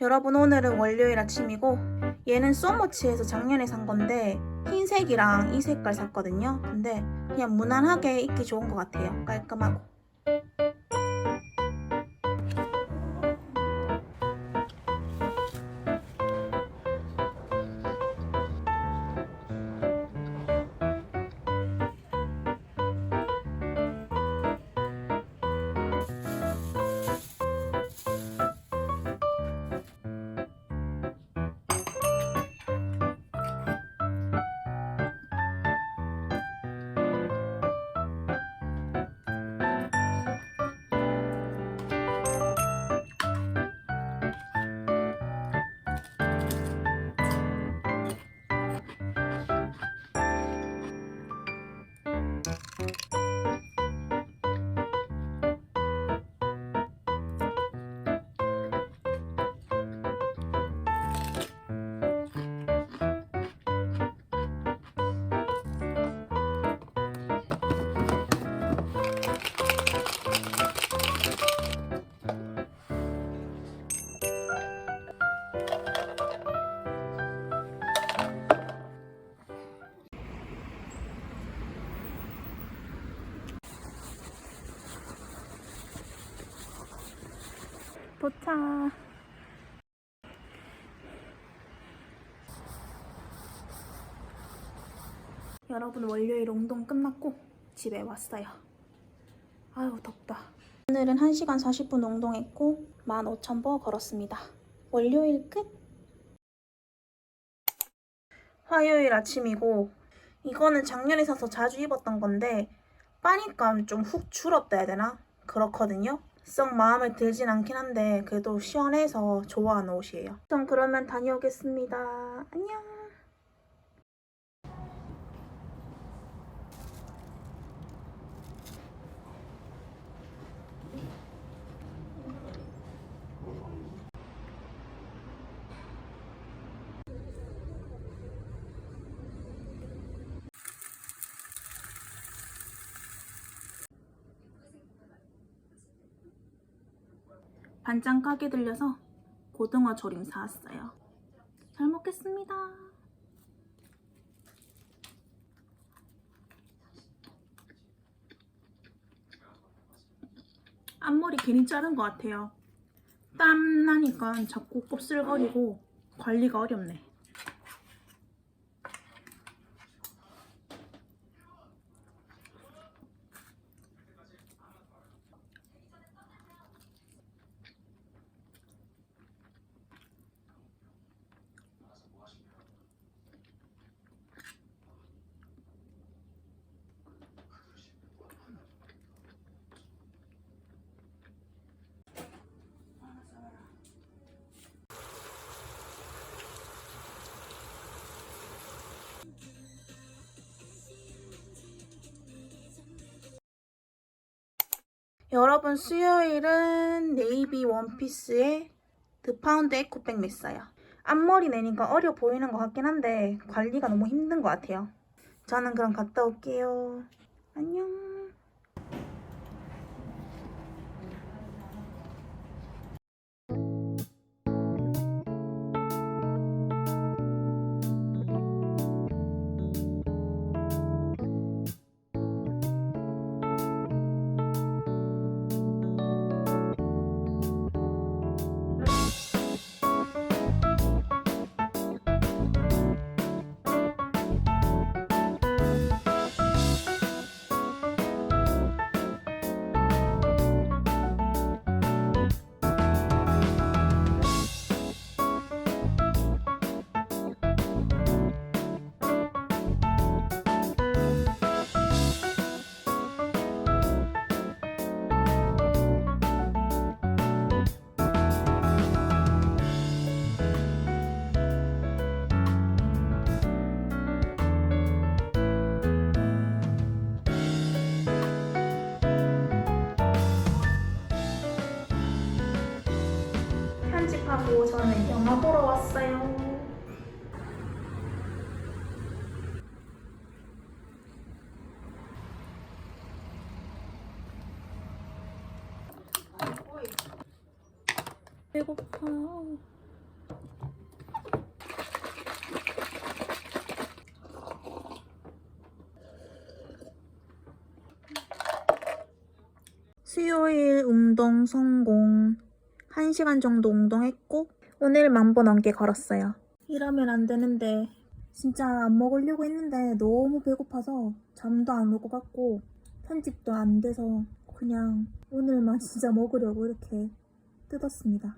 여러분 오늘은 월요일 아침이고 얘는 소머치에서 작년에 산 건데 흰색이랑 이 색깔 샀거든요. 근데 그냥 무난하게 입기 좋은 것 같아요. 깔끔하고. 도착. 여러분 월요일 운동 끝났고 집에 왔어요. 아유 덥다. 오늘은 1시간 40분 운동했고 15,000보 걸었습니다. 월요일 끝. 화요일 아침이고 이거는 작년에 사서 자주 입었던 건데 빠니까 좀 훅 줄었다 해야 되나? 그렇거든요. 썩 마음에 들진 않긴 한데 그래도 시원해서 좋아하는 옷이에요. 전 그러면 다녀오겠습니다. 안녕. 반찬 가게 들려서 고등어 조림 사왔어요. 잘 먹겠습니다. 앞머리 괜히 자른 것 같아요. 땀 나니까 자꾸 곱슬거리고 관리가 어렵네. 여러분 수요일은 네이비 원피스에 드파운드 에코백 맸어요. 앞머리 내니까 어려 보이는 것 같긴 한데 관리가 너무 힘든 것 같아요. 저는 그럼 갔다 올게요. 안녕. 왔어요. 배고파. 수요일 운동 성공. 1시간 정도 운동했고 오늘 만보 넘게 걸었어요. 이러면 안 되는데 진짜 안 먹으려고 했는데 너무 배고파서 잠도 안 올 것 같고 편집도 안 돼서 그냥 오늘만 진짜 먹으려고 이렇게 뜯었습니다.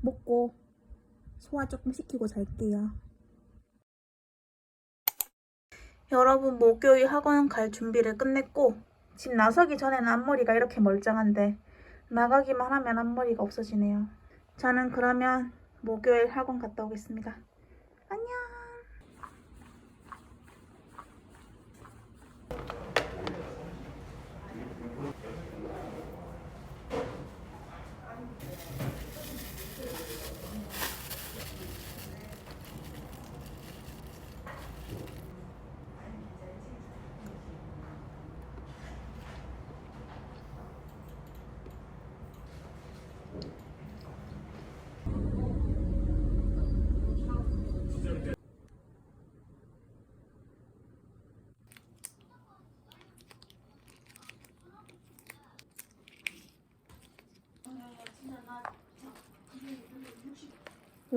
먹고 소화 조금 시키고 잘게요. 여러분 목요일 학원 갈 준비를 끝냈고 집 나서기 전에는 앞머리가 이렇게 멀쩡한데 나가기만 하면 앞머리가 없어지네요. 저는 그러면 목요일 학원 갔다 오겠습니다. 안녕.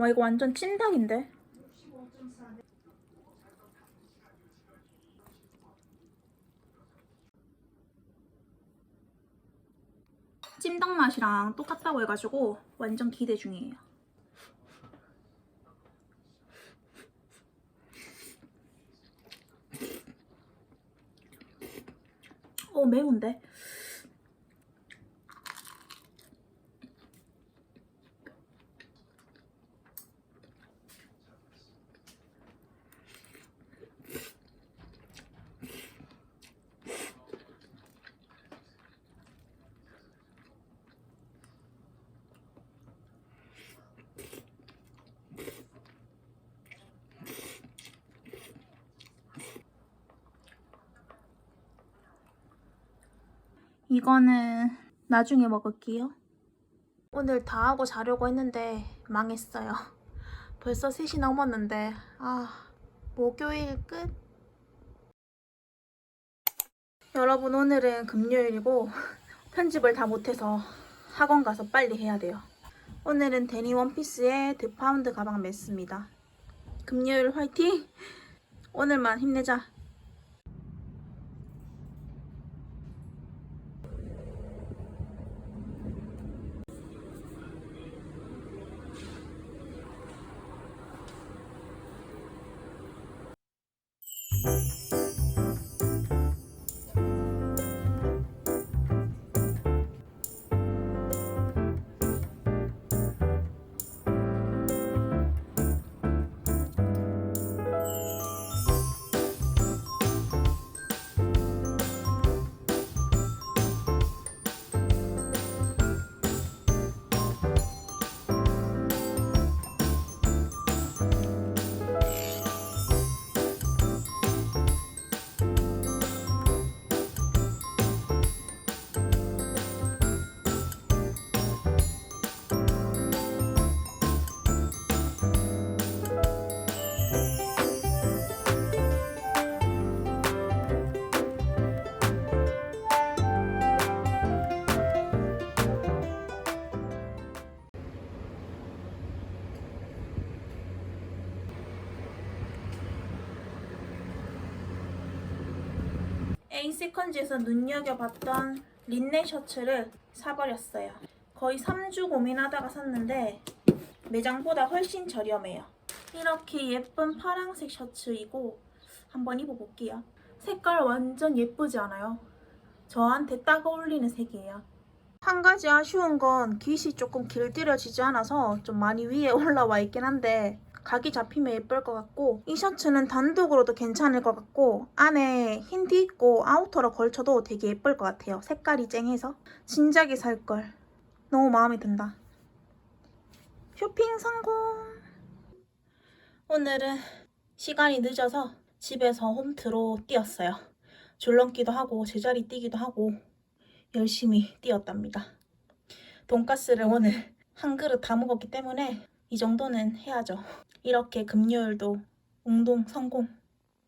와 이거 완전 찐닭인데? 찜닭 맛이랑 똑같다고 해가지고 완전 기대 중이에요. 어 매운데? 이거는 나중에 먹을게요. 오늘 다 하고 자려고 했는데 망했어요. 벌써 3시 넘었는데 아 목요일 끝. 여러분 오늘은 금요일이고 편집을 다 못해서 학원 가서 빨리 해야 돼요. 오늘은 데니 원피스에 드 파운드 가방 맸습니다. 금요일 화이팅! 오늘만 힘내자. Bye. 에이세컨즈에서 눈여겨봤던 린넨 셔츠를 사버렸어요. 거의 3주 고민하다가 샀는데 매장보다 훨씬 저렴해요. 이렇게 예쁜 파란색 셔츠이고 한번 입어볼게요. 색깔 완전 예쁘지 않아요? 저한테 딱 어울리는 색이에요. 한 가지 아쉬운 건 깃이 조금 길들여지지 않아서 좀 많이 위에 올라와 있긴 한데 각이 잡히면 예쁠 것 같고 이 셔츠는 단독으로도 괜찮을 것 같고 안에 흰티 입고 아우터로 걸쳐도 되게 예쁠 것 같아요. 색깔이 쨍해서 진작에 살걸. 너무 마음에 든다. 쇼핑 성공! 오늘은 시간이 늦어서 집에서 홈트로 뛰었어요. 줄넘기도 하고 제자리 뛰기도 하고 열심히 뛰었답니다. 돈가스를 오늘 한 그릇 다 먹었기 때문에 이 정도는 해야죠. 이렇게 금요일도 운동 성공.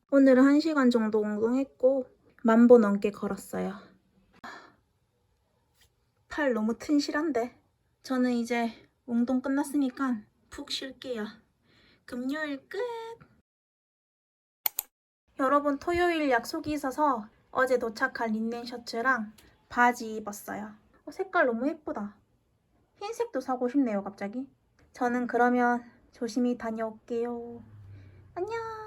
오늘은 1시간 정도 운동했고 만보 넘게 걸었어요. 팔 너무 튼실한데. 저는 이제 운동 끝났으니까 푹 쉴게요. 금요일 끝. 여러분 토요일 약속이 있어서 어제 도착한 린넨 셔츠랑 바지 입었어요. 어, 색깔 너무 예쁘다. 흰색도 사고 싶네요, 갑자기. 저는 그러면 조심히 다녀올게요. 안녕.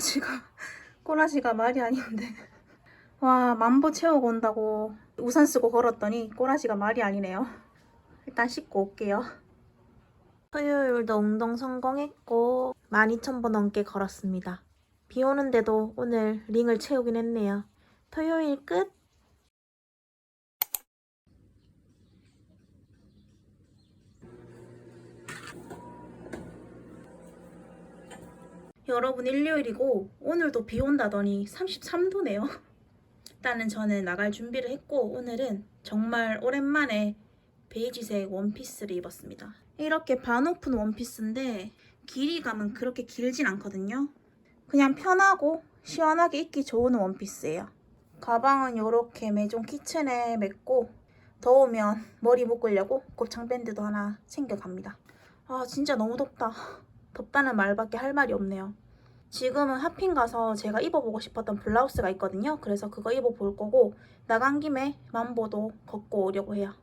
꼬라지가 꼬라지가 말이 아닌데. 와 만보 채우고 온다고 우산 쓰고 걸었더니 꼬라지가 말이 아니네요. 일단 씻고 올게요. 토요일도 운동 성공했고 12,000보 넘게 걸었습니다. 비 오는데도 오늘 링을 채우긴 했네요. 토요일 끝 여러분 일요일이고 오늘도 비 온다더니 33도네요. 일단은 저는 나갈 준비를 했고 오늘은 정말 오랜만에 베이지색 원피스를 입었습니다. 이렇게 반오픈 원피스인데 길이감은 그렇게 길진 않거든요. 그냥 편하고 시원하게 입기 좋은 원피스예요. 가방은 이렇게 매종 키친에 맸고 더우면 머리 묶으려고 곱창 밴드도 하나 챙겨갑니다. 아 진짜 너무 덥다. 덥다는 말밖에 할 말이 없네요. 지금은 핫핑 가서 제가 입어보고 싶었던 블라우스가 있거든요. 그래서 그거 입어볼 거고 나간 김에 만보도 걷고 오려고 해요.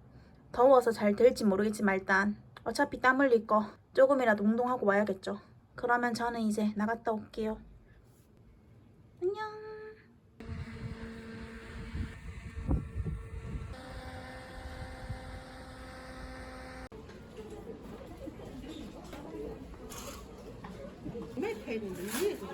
더워서 잘 될지 모르겠지만 일단 어차피 땀 흘릴 거 조금이라도 운동하고 와야겠죠. 그러면 저는 이제 나갔다 올게요. 안녕. 配你的叶子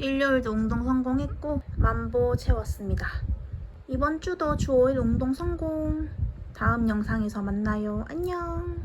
일요일도 운동 성공했고 만보 채웠습니다. 이번 주도 주 5일 운동 성공. 다음 영상에서 만나요. 안녕.